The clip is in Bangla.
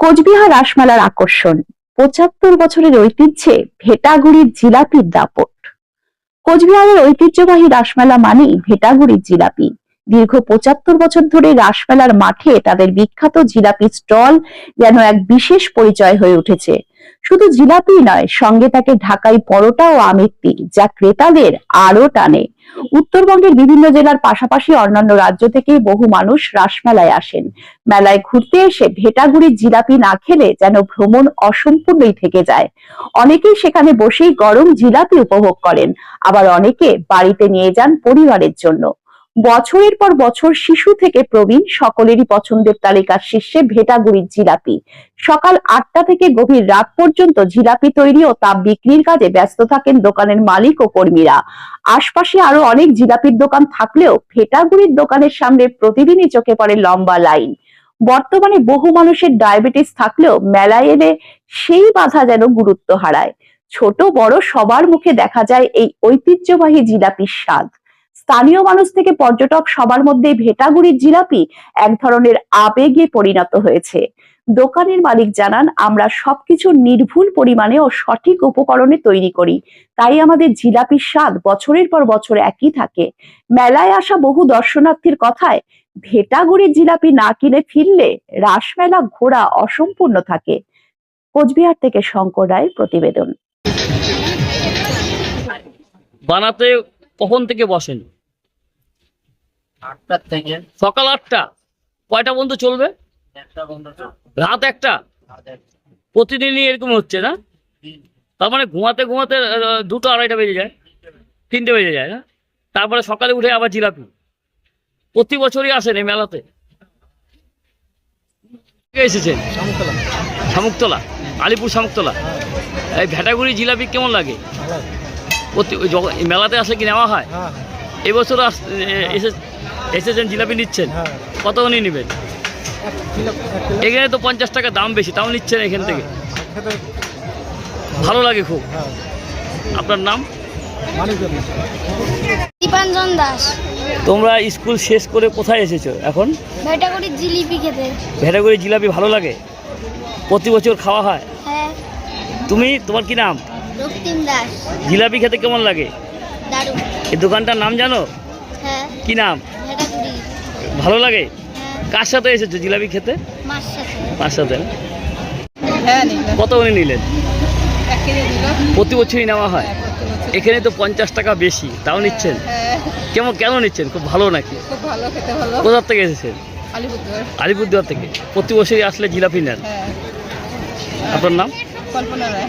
কোচবিহার রাসমেলার আকর্ষণ। পঁচাত্তর বছরের ঐতিহ্যে ভেটাগুড়ির জিলাপির দাপট। কোচবিহারের ঐতিহ্যবাহী রাসমেলা মানেই ভেটাগুড়ির জিলাপি। দীর্ঘ পঁচাত্তর বছর ধরে রাসমেলার মাঠে তাদের বিখ্যাত জিলাপি স্টল যেন এক বিশেষ পরিচয় হয়ে উঠেছে। শুধু জিলাপি নয়, সঙ্গে থাকে ঢাকাই পরোটা ও আমেত্তি যা ক্রেতাদের আরও টানে। উত্তরবঙ্গের বিভিন্ন জেলার পাশাপাশি অন্যান্য রাজ্য থেকে বহু মানুষ রাসমেলায় আসেন। মেলায় ঘুরতে এসে ভেটাগুড়ির জিলাপি না খেলে যেন ভ্রমণ অসম্পূর্ণই থেকে যায়। অনেকেই সেখানে বসেই গরম জিলাপি উপভোগ করেন, আবার অনেকে বাড়িতে নিয়ে যান পরিবারের জন্য। বছরের পর বছর শিশু থেকে প্রবীণ সকলেরই পছন্দের তালিকার শীর্ষে ভেটাগুড়ির জিলাপি। সকাল আটটা থেকে গভীর রাত পর্যন্ত জিলাপি তৈরি ও তা বিক্রির কাজে ব্যস্ত থাকেন দোকানের মালিক ও কর্মীরা। আশপাশে আরও অনেক জিলাপির দোকান থাকলেও ভেটাগুড়ির দোকানের সামনে প্রতিদিনই চোখে পড়ে লম্বা লাইন। বর্তমানে বহু মানুষের ডায়াবেটিস থাকলেও মেলায় এলে সেই বাধা যেন গুরুত্ব হারায়। ছোট বড় সবার মুখে দেখা যায় এই ঐতিহ্যবাহী জিলাপির স্বাদ। স্থানীয় মানুষ থেকে পর্যটক সবার মধ্যে ভেটাগুড়ির জিলাপি এক ধরনের আবেগে পরিণত হয়েছে। দোকানের মালিক জানান, আমরা সবকিছু নির্ভুল পরিমাণে ও সঠিক উপকরণে তৈরি করি। তাই আমাদের জিলাপির স্বাদ বছরের পর বছর একই থাকে। মেলায় আসা বহু দর্শনার্থীর কথায়, ভেটাগুড়ির জিলাপি না কিনে ফিরলে রাসমেলা ঘোরা অসম্পূর্ণ থাকে। কোচবিহার থেকে শঙ্কর রায়ের প্রতিবেদন। বানাতে কখন থেকে বসেন? আটটার থেকে। সকাল আটটা। কয়টা পর্যন্ত চলবে? রাত একটা? প্রতিদিনই এরকম হচ্ছে না? তার মানে ঘুমাতে ঘুমাতে দুটো আড়াইটা বেজে যায়। তিনটে বেজে যায় না? তারপরে সকালে উঠে আবার জিলাপি। প্রতি বছরই আসেন এই মেলাতে? এসেছেন শামুকতলা? আলিপুর শামুকতলা? এই ভেটাগুড়ি জিলাপি কেমন লাগে প্রতি ওই যখন- এই মেলাতে আসলে কি নেওয়া হয়? হ্যাঁ। এবছর এসেছেন জিলাপি নিচ্ছেন। হ্যাঁ। কত উনি নেবেন এখানে তো পঞ্চাশ টাকা দাম বেশি তাও নিচ্ছেন এখান থেকে। ভালো লাগে খুব। হ্যাঁ। আপনার নাম? দীপাঞ্জন দাস। তোমরা স্কুল শেষ করে কোথায় এসেছ এখন? ভেটাগুড়ির জিলিপি খেতে। ভেটাগুড়ি জিলাপি ভালো লাগে? প্রতি বছর খাওয়া হয়? হ্যাঁ। তুমি তোমার কি নাম? রক্তিম দাস। জিলাপি খেতে কেমন লাগে? দারুণ। এই দোকানটার নাম জানো? হ্যাঁ। কি নাম? ভালো লাগে? হ্যাঁ। কার সাথে এসেছ জিলাপি খেতে? মার সাথে। কার সাথে। হ্যাঁ কত উনি নিলেন? প্রতি বছরই নেওয়া হয়? এখানে তো পঞ্চাশ টাকা বেশি তাও নিচ্ছেন? হ্যাঁ। কেমন কেন নিচ্ছেন? খুব ভালো নাকি? খুব ভালো খেতে ভালো। কোথার থেকে এসেছেন? আলিপুরদুয়ার। আলিপুরদুয়ার থেকে। প্রতি বছরই আসলে জিলাপি নেন? হ্যাঁ। আপনার নাম? কল্পনা রায়।